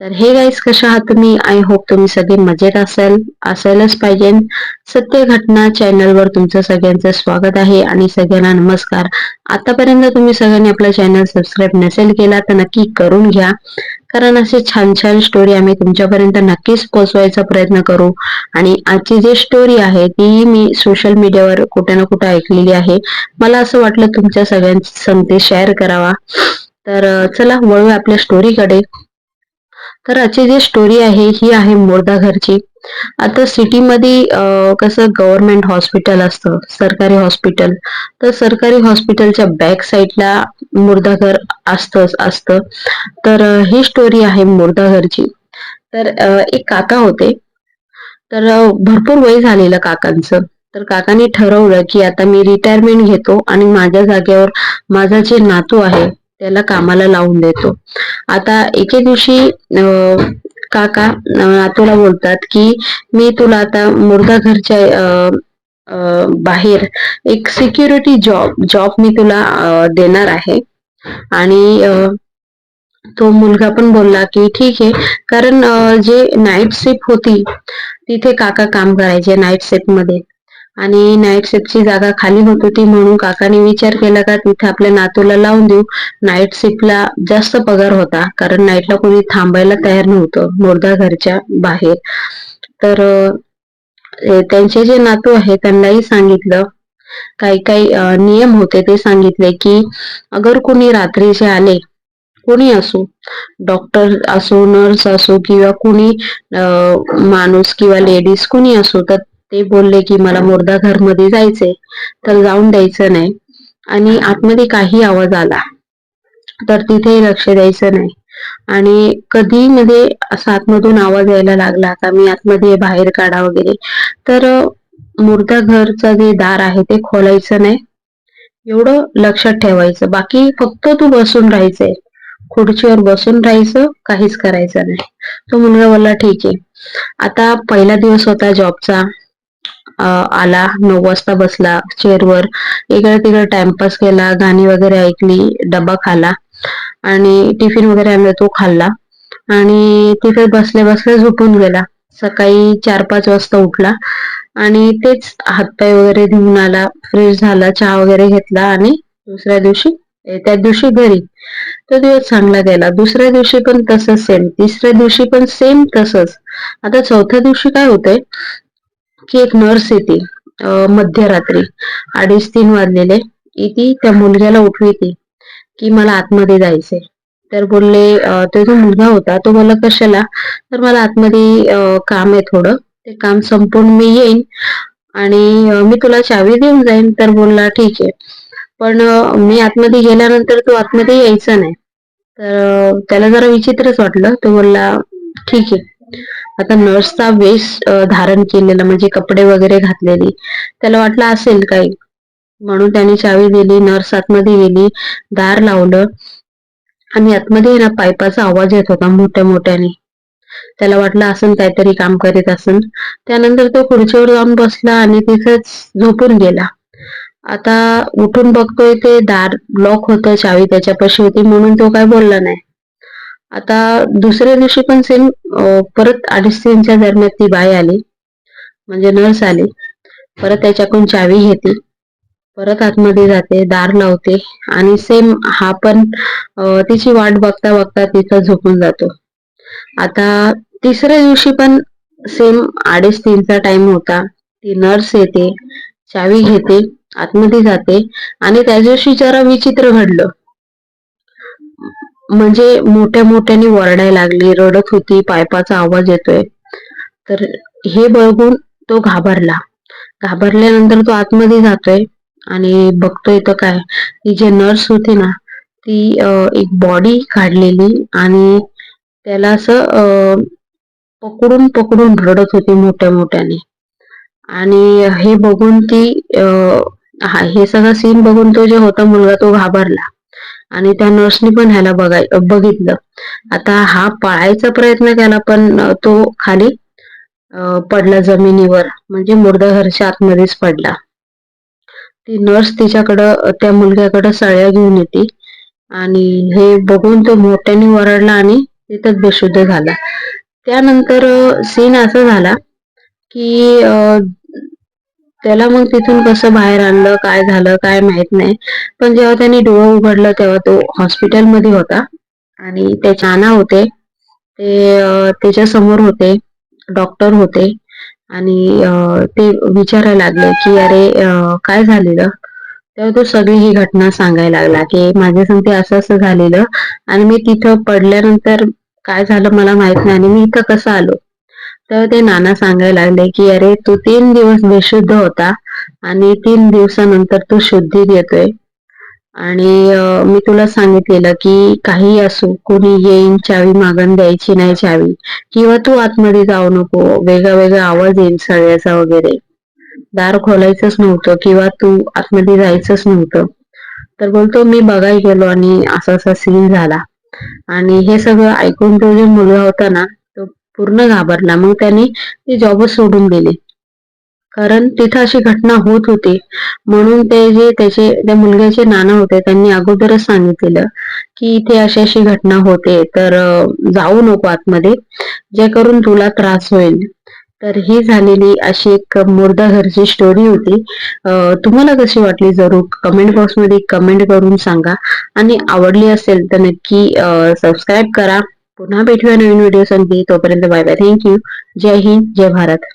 तर hey guys कशा आहात तुम्ही? आय होप तुम्ही सगळे मजेत असाल असायलाच पाहिजे. सत्य घटना चॅनलवर तुमचं सगळ्यांचं स्वागत आहे आणि सगळ्यांना नमस्कार. आतापर्यंत तुम्ही सगळ्यांनी आपला चॅनल सबस्क्राईब नसेल केला तर नक्की करून घ्या. कारण असे छान छान स्टोरी आम्ही तुमच्यापर्यंत नक्कीच पोहोचवायचा प्रयत्न करू. आणि आजची जी स्टोरी आहे ती मी सोशल मीडियावर कुठे ना कुठे ऐकलेली आहे. मला असं वाटलं तुमच्या सगळ्यांची संगते शेअर करावा. तर चला वळू आपल्या स्टोरीकडे तर आजची जी स्टोरी आहे ही आहे मोरदा घरची. आता सिटीमध्ये कसं गव्हर्नमेंट हॉस्पिटल असतं सरकारी हॉस्पिटल तर सरकारी हॉस्पिटलच्या बॅक साईडला मुर्दाघर असतच असतं तर ही स्टोरी आहे मुर्दाघरची तर एक काका होते. तर भरपूर वय झालेलं काकांचं. तर काकांनी ठरवलं की आता मी रिटायरमेंट घेतो आणि माझ्या जागेवर माझा जे नातू आहे त्याला कामाला लावून देतो. आता एके दिवशी काका नातूला बोलतात की मी तुला आता मुर्दा घरच्या बाहेर एक सिक्युरिटी जॉब जॉब मी तुला देणार आहे. आणि तो मुलगा पण बोलला की ठीक आहे. कारण जे नाईट शिफ्ट होती तिथे काका काम करायचे नाईट शिफ्टमध्ये. आणि नाईट शिफ्टची जागा खाली होत होती म्हणून काकाने विचार केला का तिथे आपल्या नातूला लावून देऊ. नाईट शिफ्टला जास्त पगार होता कारण नाईटला कोणी थांबायला तयार नव्हतं मोरदा घरच्या बाहेर. तर त्यांचे जे नातू आहे त्यांनाही सांगितलं. काही काही नियम होते ते सांगितले की अगर कोणी रात्रीचे आले कोणी असो डॉक्टर असो नर्स असो किंवा कुणी माणूस किंवा लेडीज कुणी असो तर ते बोलले की मला मुर्दा मध्ये जायचंय तर जाऊन द्यायचं नाही. आणि आतमध्ये काही आवाज आला तर तिथे लक्ष द्यायचं नाही. आणि कधी मध्ये असा आतमधून आवाज यायला लागला का मी आतमध्ये बाहेर काढा वगैरे तर मुर्दा घरचं जे दार आहे ते खोलायचं नाही. एवढं लक्षात ठेवायचं. बाकी फक्त तू बसून राहायचंय. खुर्चीवर बसून राहायचं काहीच करायचं नाही. तो मुलगा बोलला ठीक आहे. आता पहिला दिवस होता जॉबचा. आला नऊ वाजता बसला चेअरवर. इकडे तिकडे टाइमपास केला गाणी वगैरे ऐकली डबा खाला. आणि टिफिन वगैरे आणला तो खाल्ला. आणि तिथे बसले बसले झोपून गेला. सकाळी चार पाच वाजता उठला. आणि तेच हातपाय वगैरे धुवून आला फ्रेश झाला चहा वगैरे घेतला आणि दुसऱ्या दिवशी त्या दिवशी घरी. तो दिवस चांगला गेला. दुसऱ्या दिवशी पण तसंच सेम तिसऱ्या दिवशी पण सेम तसंच. आता चौथ्या दिवशी काय होतंय? की एक नर्स येते मध्यरात्री अडीच तीन वाजलेले. ती त्या मुलग्याला उठविते की मला आतमध्ये जायचंय. तर बोलले तो जो मुलगा होता तो बोलला कशाला? तर मला आतमध्ये काम आहे थोडं. ते काम संपून मी येईन आणि मी तुला चावी देऊन जाईन. तर बोलला ठीक आहे. पण मी आतमध्ये गेल्यानंतर तो आतमध्ये यायचा नाही. तर त्याला जरा विचित्रच वाटलं. तो बोलला ठीक आहे. आता नर्सचा वेश धारण केलेला म्हणजे कपडे वगैरे घातलेली. त्याला वाटलं असेल काही. म्हणून त्याने चावी दिली नर्स आतमध्ये गेली दार लावलं. आणि आतमध्ये ना पाईपाचा आवाज येत होता मोठ्या मोठ्याने. त्याला वाटलं असं काहीतरी काम करीत असेल त्यानंतर तो खुर्चीवर जाऊन बसला आणि तिथेच झोपून गेला. आता उठून बघतोय ते दार लॉक होतं चावी त्याच्यापाशी होती म्हणून तो काय बोलला नाही. आता दुसऱ्या दिवशी पण सेम परत अडीच तीनच्या दरम्यान ती बाई आली. म्हणजे नर्स आली. परत त्याच्याकडून चावी घेते परत आतमध्ये जाते दार लावते. आणि सेम हा पण तिची वाट बघता बघता तिथं झोपून जातो. आता तिसऱ्या दिवशी पण सेम अडीच तीनचा टाइम होता. ती नर्स येते चावी घेते आतमध्ये जाते. आणि त्या दिवशी जरा विचित्र घडलं. म्हणजे मोठ्या मोठ्याने वरडायला लागली रडत होती पायपाचा आवाज येतोय. तर हे बघून तो घाबरला. घाबरल्यानंतर तो आतमध्ये जातोय आणि बघतोय तर काय ती जे नर्स होती ना ती एक बॉडी काढलेली आणि त्याला असं पकडून पकडून रडत होती मोठ्या मोठ्याने. आणि हे बघून ती हे सगळं सीन बघून तो जे होता मुलगा तो घाबरला. आणि त्या नर्सनी पण ह्याला बघाय बघितलं. आता हा पळायचा प्रयत्न केला पण तो खाली पडला जमिनीवर. म्हणजे मुर्दाघरच्या आतमध्येच पडला. ती नर्स तिच्याकडं त्या मुलग्याकडं सळ्या घेऊन येते. आणि हे बघून तो मोठ्याने वरडला आणि तिथंच बेशुद्ध झाला. त्यानंतर सीन असा झाला की त्याला मग तिथून कसं बाहेर आणलं काय झालं काय माहीत नाही. पण जेव्हा त्याने डोळं उघडलं तेव्हा तो हॉस्पिटलमध्ये होता. आणि ते नाना होते. ते त्याच्यासमोर होते. डॉक्टर होते. आणि ते विचारायला लागले की अरे काय झालेलं? तेव्हा तो सगळी ही घटना सांगायला लागला की माझ्या संगती असं असं झालेलं. आणि मी तिथं पडल्यानंतर काय झालं मला माहीत नाही. आणि मी इथं कसं आलो? तेव्हा ते नाना सांगायला लागले की अरे तू तीन दिवस बेशुद्ध होता आणि तीन दिवसानंतर तू शुद्धीत येतोय आणि मी तुला सांगितलेलं की काही असो कोणी येईन चावी मागण द्यायची नाही चावी किंवा तू आतमध्ये जाऊ नको वेगळा वेगळा आवाज येईल सगळ्याचा वगैरे. दार खोलायचंच नव्हतं किंवा तू आतमध्ये जायचंच नव्हतं. तर बोलतो मी बघायला गेलो आणि असा असा सीन झाला. आणि हे सगळं ऐकून तो जो मुलगा होता ना पूर्ण घाबरला. मग त्याने ती जॉबच सोडून दिली. कारण तिथं अशी घटना होत होती. म्हणून ते जे त्याचे त्या मुलग्याचे नाना होते त्यांनी अगोदरच सांगितलेलं की इथे अशी अशी घटना होते तर जाऊ नको आतमध्ये. जे करून तुला त्रास होईल. तर ही झालेली अशी एक मुर्दा घरची स्टोरी होती तुम्हाला कशी वाटली? जरूर कमेंट बॉक्समध्ये कमेंट करून सांगा. आणि आवडली असेल तर नक्की सबस्क्राईब करा. पुन्हा भेटूया नवीन व्हिडिओ संधी तोपर्यंत बाय बाय थँक्यू जय हिंद जय भारत.